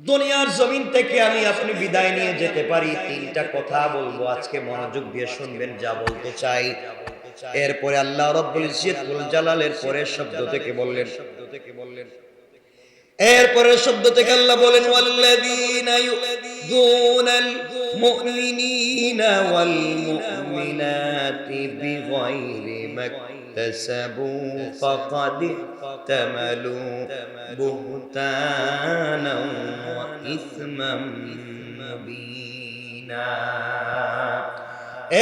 দুনিয়ার জমিন থেকে আমি আপনি বিদায় নিয়ে যেতে পারি। তিনটা কথা বলব, আজকে মনোযোগ দিয়ে শুনবেন, যা বলতে চাই। এরপরে আল্লাহ রব্বুল ইজ্জতুল জালালের পরের শব্দ থেকে বললেন। শব্দ থেকে বললেন এরপরে শব্দ থেকে আল্লাহ বলেন, ওয়াল্লাযীনা ইউযুনাল মুমিনিনা ওয়াল মুমিনাতি বিগাইরি মাকতাসাবু ফাকাদ ইহতামালু বুহতানা ওয়া ইসমান মুবিনা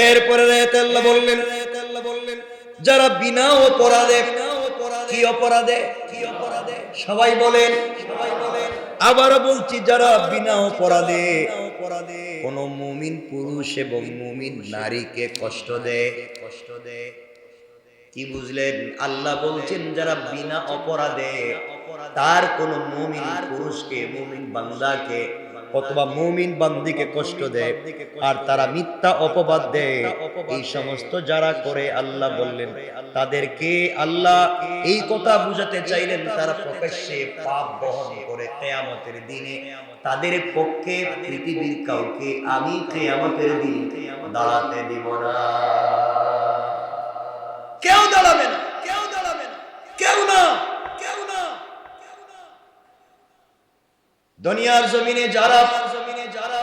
এরপরে রায়াতে আল্লাহ বললেন, যারা বিনা অপরাধে, কি অপরাধে? কি অপরাধে সবাই বলেন সবাই আবারও বলছি, যারা বিনা অপরাধে কোন মুমিন পুরুষ এবং মুমিন নারীকে কষ্ট দেয় কষ্ট দেয়। কি বুঝলেন? আল্লাহ বলছেন, যারা বিনা অপরাধে তার কোন মুমিন পুরুষকে, মুমিন বান্দাকে অথবা মুমিন বান্দিকে কষ্ট দেয় আর তারা মিথ্যা অপবাদ দেয় এই সমস্ত যারা করে আল্লাহ বললেন, তাদেরকে আল্লাহ এই কথা বুঝাতে চাইলেন, তারা প্রকাশ্যে পাপ বহন করে কেয়ামতের দিনে। তাদের পক্ষে পৃথিবীর কাউকে আমি কেয়ামতের দিন দাঁড়াতে দিব না। কেউ দাঁড়াবে না, কেউ দাঁড়াবে না, কেউ না কেউ না দুনিয়ার জমিনে যারা জমিনে যারা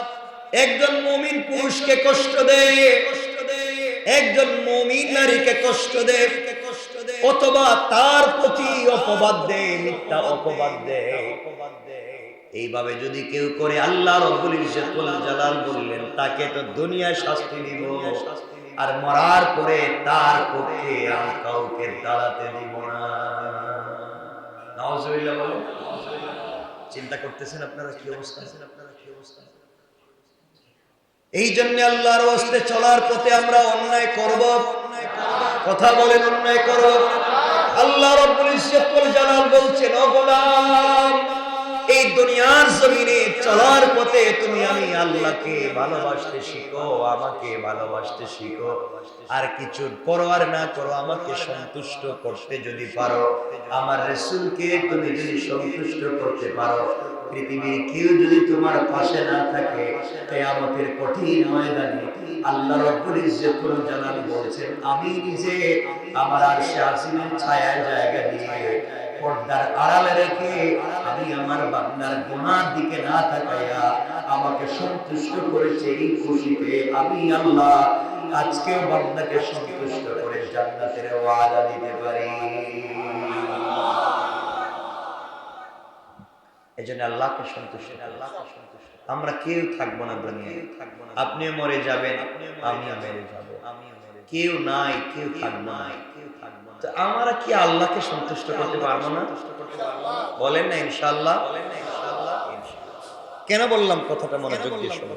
একজন মুমিন পুরুষকে কষ্ট দেয় কষ্ট দেয় একজন মুমিন নারীকে কষ্ট দেয় কষ্ট দেয় অথবা তার প্রতি অপবাদ দেয়, মিথ্যা অপবাদ দেয়। অপবাদ দেয় এইভাবে যদি কেউ করে, আল্লাহ রব্বুল ইজ্জতুল জালাল বললেন, তাকে তো দুনিয়ায় শাস্তি দিব, আর মরার পরে তার পক্ষে আমি কাউকে দাঁড়াতে দিব না। নাউজুবিল্লাহ বলো চিন্তা করতেছেন আপনারা, কি অবস্থা? আছেন আপনারা কি অবস্থা এই জন্য আল্লাহর হস্তে চলার পথে আমরা অন্যায় করব। কথা বলেন, অন্যায় করব। আল্লাহ রাব্বুল ইজ্জতুল জালাল বলছেন, ও গোলাম এই দুনিয়ার জমিনে চলার পথে তুমি আমি আল্লাহকে ভালোবাসতে শিখো, আমাকে ভালোবাসতে শিখো। আর কিছু পরোয়ার না করো, আমাকে সন্তুষ্ট করতে যদি পারো, আমার রসুলকে তুমি যদি সন্তুষ্ট করতে পারো, পৃথিবীর কেউ যদি তোমার পাশে না থাকে, কেয়ামতের কঠিন ময়দানে আল্লাহ রব্বুল ইজ্জতুল জালাল বলছেন, আমি নিজে আমার আরশে আজিমের ছায়ায় জায়গা দিয়ে পর্দার আড়ালে রেখে আমি আমার বান্দার গুনার দিকে না তাকাইয়া আমাকে সন্তুষ্ট করেছে এই খুশিতে আমি আল্লাহ আজকেও বান্দাকে সন্তুষ্ট করে জান্নাতের ওয়াদা দিতে পারি। এই জন্য আল্লাহকে সন্তুষ্ট আল্লাহকে সন্তুষ্ট আমরা কেউ থাকব না দুনিয়ায়। আপনিও মরে যাবেন আপনিও আমিও মেরে যাব। আমিও কেউ নাই কেউ থাকব না কেউ থাকব না। তো আমরা কি আল্লাহকে সন্তুষ্ট করতে পারব না? বলেন না ইনশাআল্লাহ। কেন বললাম কথাটা মনোযোগ দিয়ে শোনো?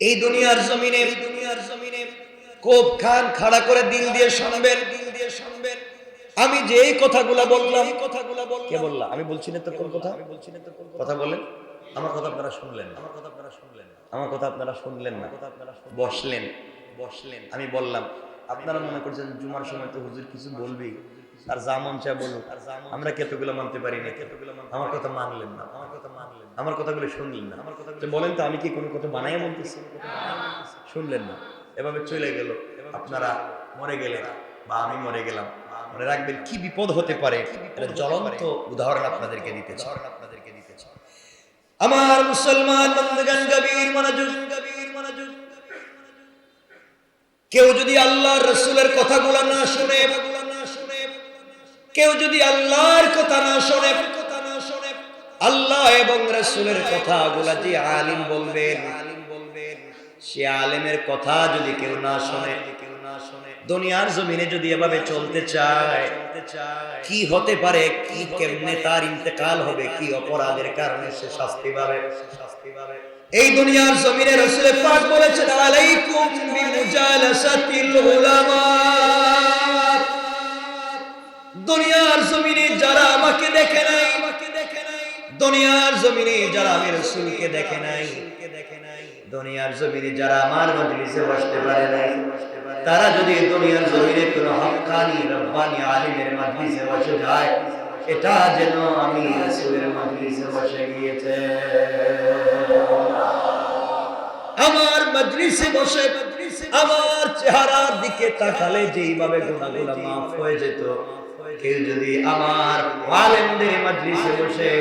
এই দুনিয়ার জমিনে দুনিয়ার জমিনে কোপ খান খাড়া করে দিল দিয়ে শুনবেন। দিল দিয়ে শুনবেন আমি যে এই কথাগুলা বললাম কথাগুলা বল কে বললা? আমি বলছি না তো কোন কথা? আমি বলছি না তো কোন কথা বলেন। আমার কথা আপনারা শুনলেন আমার কথা আপনারা শুনলেন আমার কথা আপনারা শুনলেন না। কথা আপনারা বসলেন। বসলেন। আমি বললাম আপনারা মনে করছেন জুমার সময় তো হুজুর কিছু বলবেই। আর যা মন চায় বলুক, আমরা কতগুলো মানতে পারি না কতগুলো আমার কথা মানলেন না। আমার কথা মানলেন আমার কথাগুলো শুনলেন না। আমার কথা বলেন তো, আমি কি কোনো কথা বানাইয়া বলতেছি? শুনলেন না। এভাবে চলে গেল। আপনারা মরে গেলেন বা আমি মরে গেলাম। মনে রাখবেন, কি বিপদ হতে পারে, এটা জ্বলন্ত উদাহরণ আপনাদেরকে দিতে আপনাদেরকে দিতে আমার মুসলমান বন্ধুগান গভীর মনোযোগ কেউ যদি আল্লাহর রসুলের কথাগুলো না শুনে, কেউ যদি আল্লাহর কথা না শোনে, আল্লাহ এবং রসুলের যে আলিম বলবেন, সে আলেমের কথা যদি কেউ না শোনে কেউ না শোনে দুনিয়ার জমিনে যদি এভাবে চলতে চায়, কি হতে পারে, কি কেমনে তার ইন্তেকাল হবে, কি অপরাধের কারণে সে শাস্তি পাবে শাস্তি পাবে? এই দুনিয়ার জমিনে রসুলের পাক বলেছেন দুনিয়ার জমিনে যারা আমাকে দেখে নাই, দুনিয়ার জমিনে যারা আমি রসুলকে দেখে নাই, দুনিয়ার জমিনে যারা আমার মজলিসে বসতে পারে নাই, তারা যদি দুনিয়ার জমিনে কোনো হক্কানি রব্বানি আলিমের মজলিসে বসে যায়, এটা যেন আমি রসুলের মজলিসে বসে গিয়েছে। আমার মজলিসে বসে, আমার চেহারার দিকে তাকালে যেইভাবে গুণাগুলো মাফ হয়ে যেত, কেউ যদি আমার আলেমদের মজলিসে বসে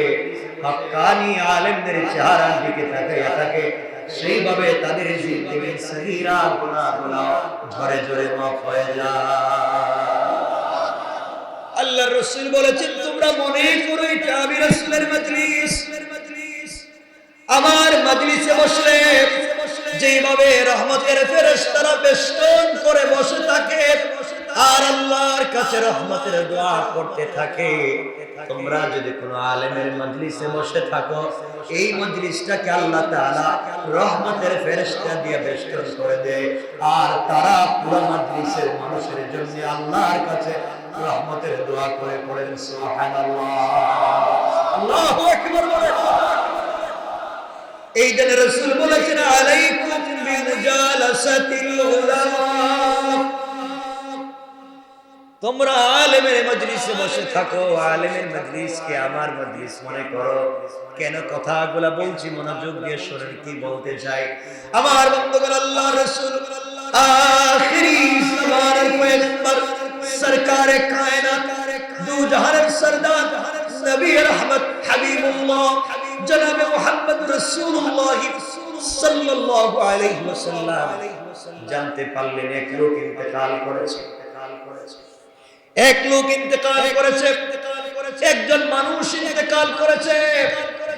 হক্কানি আলেমদের চেহারার দিকে তাকাইয়া থাকে, সেইভাবে তাদের জিন্দেগির সহিরা গুণাগুলো ঝরে ঝরে মাফ হয়ে যায়। আল্লাহ রসুল বলেছেন, তোমরা মনে করো এটা আমি রসুলের মজলিস। আমার মজলিসে বসলে যেভাবে রহমতের ফেরেশতারা বেষ্টন করে বসে থাকে, আর আল্লাহর কাছে রহমতের দোয়া করতে থাকে। তোমরা যদি কোনো আলেমের মজলিসে বসে থাকো, এই মজলিসটাকে আল্লাহ তাআলা রহমতের ফেরেশতা দিয়ে বেষ্টন করে দেয়। আর তারা পুরো মজলিসের মানুষের জন্য আল্লাহর কাছে রহমতের দোয়া করে পড়েন, সুবহানাল্লাহ। আল্লাহু আকবার বলে। এই জন্য রসুল বলেছেন তোমরা আলেমের মজলিসে বসে থাকো, আলেমের মজলিসকে আমার মজলিস মনে করো। কেন কথাগুলা বলছি, মনোযোগ দিয়ে শোনেন কি বলতে চাই? আমার বন্ধুগণ আল্লাহ রসুল আখিরি জামানার পয়গম্বর, সরকার কায়নাত দু জাহানের সরদার, নবী রহমত হাবিবুল্লাহ। জনাবে মুহাম্মদ রাসূলুল্লাহ সাল্লাল্লাহু আলাইহি ওয়াসাল্লাম। জানতে পারলেন এক লোক ইন্তেকাল করেছে। এক লোক ইন্তেকাল করেছে। একজন মানুষ ইন্তেকাল করেছে।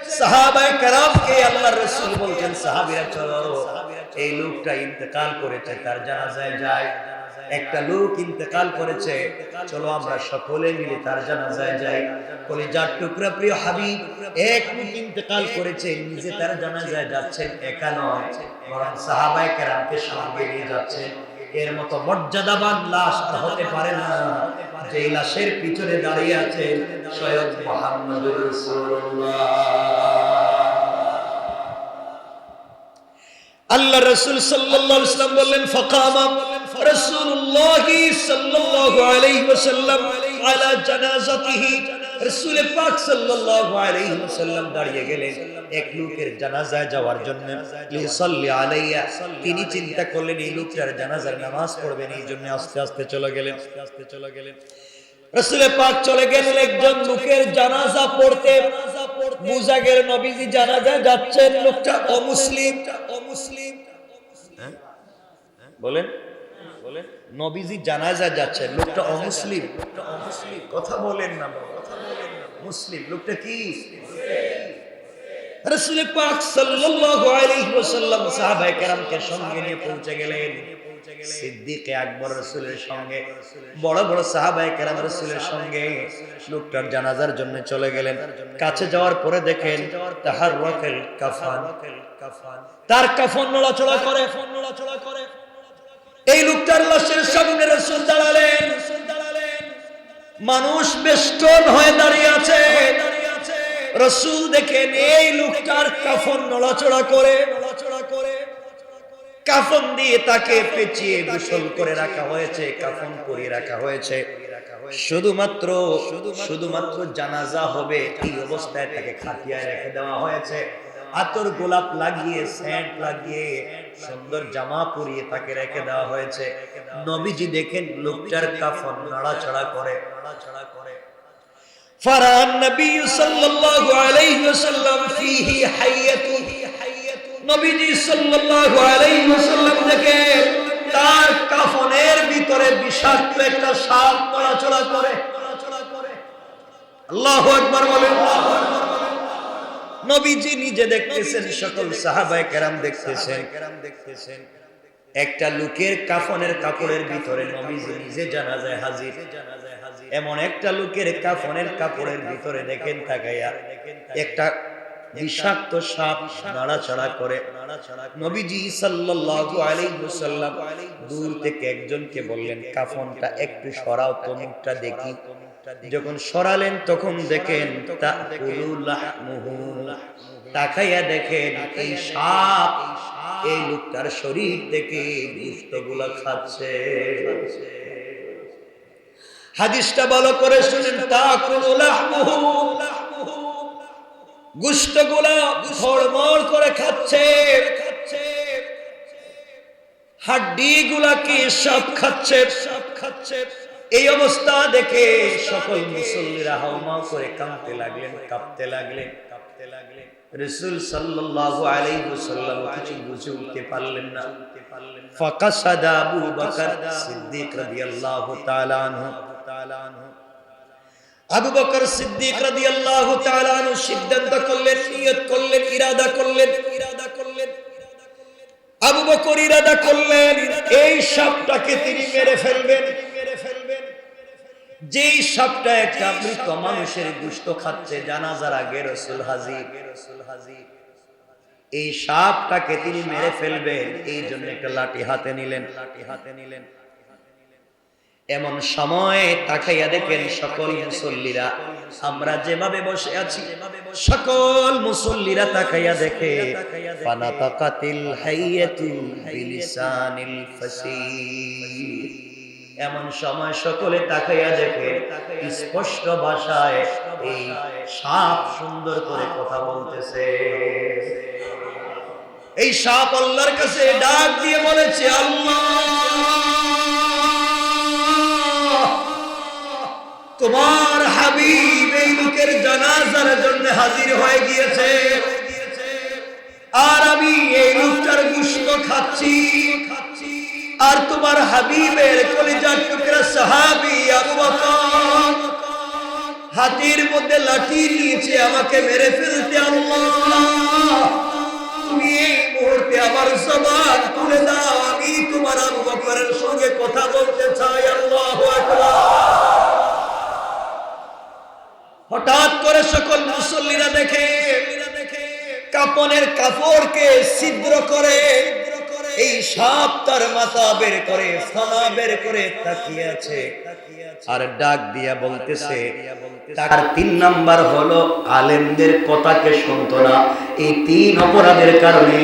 সাহাবায়ে কেরামকে আল্লাহর রাসূল বলছেন, সাহাবীরা, চলো। এই লোকটা ইন্তেকাল করেছে, তার জানাজায় যায়। একটা লোক ইন্তেকাল করেছে। চলো আমরা সকলে মিলে তার জানাজায় যাই। কলিজার টুকরা প্রিয় হাবিব এক লোক ইন্তেকাল করেছে, নিজে তার জানাজায় যাচ্ছেন, একা নয়, বরং সাহাবায়ে কেরামকে সঙ্গে নিয়ে যাচ্ছেন এর মতো মর্যাদাবান লাশ হতে পারে না। যে লাশের পিছনে দাঁড়িয়ে আছে মুহাম্মদুর রাসূলুল্লাহ। আল্লাহ রসুল সাল্লাল্লাহু আলাইহি ওয়াসাল্লাম বললেন, ফাকামা রাসূলুল্লাহ সাল্লাল্লাহু আলাইহি ওয়াসাল্লাম আলা জানাজাতিহি। রাসূল পাক সাল্লাল্লাহু আলাইহি ওয়াসাল্লাম দাঁড়িয়ে গেলেন। এক লোকের জানাজায় যাওয়ার জন্য লিসাল্লি আলাইয়া। তিনি চিন্তা করলেন, এই লোকটার জানাজার নামাজ পড়বেন, এই জন্য আস্তে আস্তে চলে গেলেন। আস্তে আস্তে চলে গেলেন রসুলে পাক চলে গেলেন, একজন লোকের জানাজা পড়তে। বুঝা নবীজি জানাজা যাচ্ছেন, লোকটা অমুসলিম অমুসলিম। বলেন। নবীজি জানাজা যাচ্ছেন লোকটা অমুসলিম। লোকটা অমুসলিম। কথা বলেন না বাবা, কথা বলেন না। মুসলিম লোকটা কি? রসুল পাক সাল্লাল্লাহু আলাইহি ওয়াসাল্লাম সাহাবায়ে কেরামকে সঙ্গে নিয়ে পৌঁছে গেলেন। সিদ্দিকে আকবর রসুলের সঙ্গে বড় বড় সাহাবায়ে কেরাম রসুলের সঙ্গে। লোকটার জানাজার জন্য চলে গেলেন। কাছে যাওয়ার পরে দেখেন তাহার কাফান। তার কাফন। নড়াচড়া করে ফোন নড়াচড়া করে। এই লোকটার লাশের সামনে রসুল দাঁড়ালেন। মানুষ বেষ্টন হয়ে দাঁড়িয়ে আছে। রসুল দেখেন এই লোকটার কাফন নড়াচড়া করে। কাফন দিয়ে তাকে পেঁচিয়ে গোসল করে রাখা হয়েছে, কাফন পরিয়ে রাখা হয়েছে। শুধুমাত্র শুধুমাত্র জানাজা হবে এই অবস্থায় তাকে খাটিয়ায় রেখে দেওয়া হয়েছে। আতর গোলাপ লাগিয়ে স্যান্ট লাগিয়ে সুন্দর জামা পরিয়ে তাকে রেখে দেওয়া হয়েছে নবীজি দেখেন লোকটার কাফন নাড়াছড়া করে নাড়াছড়া করে فرأى النبي صلى الله عليه وسلم فيه حية নবীজি সাল্লাল্লাহু আলাইহি ওয়াসাল্লাম দেখে তার কাফনের ভিতরে বিষাক্ত একটা সাপ নড়াচড়া করে আল্লাহু আকবার বলেন নবীজি নিজে দেখতেছেন সকল সাহাবায়ে কেরাম দেখতেছেন। কেরাম দেখতেছেন। একটা লোকের কাফনের কাপড়ের ভিতরে নবীজি নিজে জানাজায় হাজির। জানাজায় হাজির। এমন একটা লোকের কাফনের কাপড়ের ভিতরে দেখেন তাকাইয়া একটা বিষাক্ত সাপ নাড়াচাড়া করে। নবীজি সাল্লাল্লাহু আলাইহি ওয়াসাল্লাম দূর থেকে একজনকে বললেন কাফনটা একটু সরাও তো মুখটা দেখি। যখন সরালেন, তখন দেখেন তাকাইয়া দেখেন এই সাপ এই লোকটার শরীর থেকে গুস্তগুলা খাচ্ছে। হাদিসটা ভালো করে শুনেন, তা খাচ্ছে হাড্ডি গুলাকে সব খাচ্ছে। সব খাচ্ছে? এই অবস্থা দেখে সকল মুসল্লিরা হাউমাউ করে কাঁপতে লাগলেন কাঁপতে লাগলেন কাঁপতে লাগলেন। রসুল সাল্লাল্লাহু আলাইহি ওয়াসাল্লাম কিছু বুঝে উঠতে পারলেন না। আবু বকর সিদ্দিক রাদিয়াল্লাহু তাআলা আনহু। তাআলা আনহু আবু বকর সিদ্দিক রাদিয়াল্লাহু তাআলা আনহু সিদ্ধান্ত করলেন, নিয়ত করলেন ইরাদা করলেন ইরাদা করলেন। আবু বকর ইরাদা করলেন। এই সাপটাকে তিনি মেরে ফেলবেন। যেই সাপটা একটা মৃত মানুষের গুস্ত খাচ্ছে জানাজার আগে রসুল হাজির। এই সাপটাকে তিনি মেরে ফেলবেন, এই জন্য একটা লাঠি হাতে নিলেন। লাঠি হাতে নিলেন এমন সময় তাকাইয়া দেখেন সকল মুসল্লিরা, আমরা যেভাবে বসে আছি, সকল মুসল্লিরা তাকাইয়া দেখে, ফানাতাকাতিল হাইয়াতু বিলিসানিল ফাসিহ এমন সময় সকলে তাকাইয়া দেখে, স্পষ্ট ভাষায় এই সাপ সুন্দর করে কথা বলতেছে। এই সাপ আল্লাহর কাছে ডাক দিয়ে বলেছে, আল্লাহ, তোমার হাবিব এই লোকের জানাজার জন্য হাজির হয়ে গিয়েছে। আর আমি এই লোকটার গুস্ত খাচ্ছি খাচ্ছি। আর তোমার হাবিবের কলিজার টুকরা সাহাবি আবু বকর হাতির মধ্যে লাঠি নিয়েছে, আমাকে মেরে ফেলতে আল্লাহ। তুমি এই মুহূর্তে আমার জবান তুলে দাও, আমি তোমার আবু বকরের সঙ্গে কথা বলতে চাই, আল্লাহু হঠাৎ করে সকল মুসল্লিরা দেখে, কাপনের কাপড়কে ছিদ্র করে এই সাপ তার মাথা বের করে, ফানা বের করে তাকিয়ে আছে। আর ডাক দিয়া বলতেছে, তার তিন নাম্বার হলো আলেমদের কথাকে শুনতো না। এই তিন অপরাধের কারণে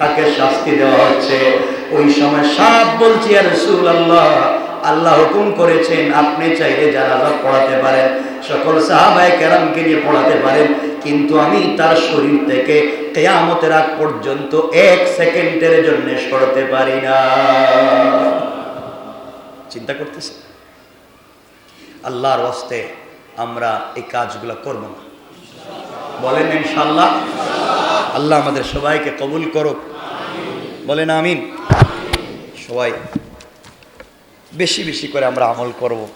তাকে শাস্তি দেওয়া হচ্ছে। ওই সময় সাপ বলছি আর রসুল আল্লাহ আল্লাহ হুকুম করেছেন, আপনি চাইলে জানাজা পড়াতে পারেন। সকল সাহাবায়ে কেরামকে নিয়ে পড়াতে পারেন। কিন্তু আমি তার শরীর থেকে কেয়ামতের আগ পর্যন্ত এক সেকেন্ডের জন্য সরতে পারি না। চিন্তা করতেছে? আল্লাহর ওয়াস্তে আমরা এই কাজগুলো করব না। বলেন ইনশাল্লাহ আল্লাহ আমাদের সবাইকে কবুল করুক। বলেন আমিন। সবাই বেশি বেশি করে আমরা আমল করব।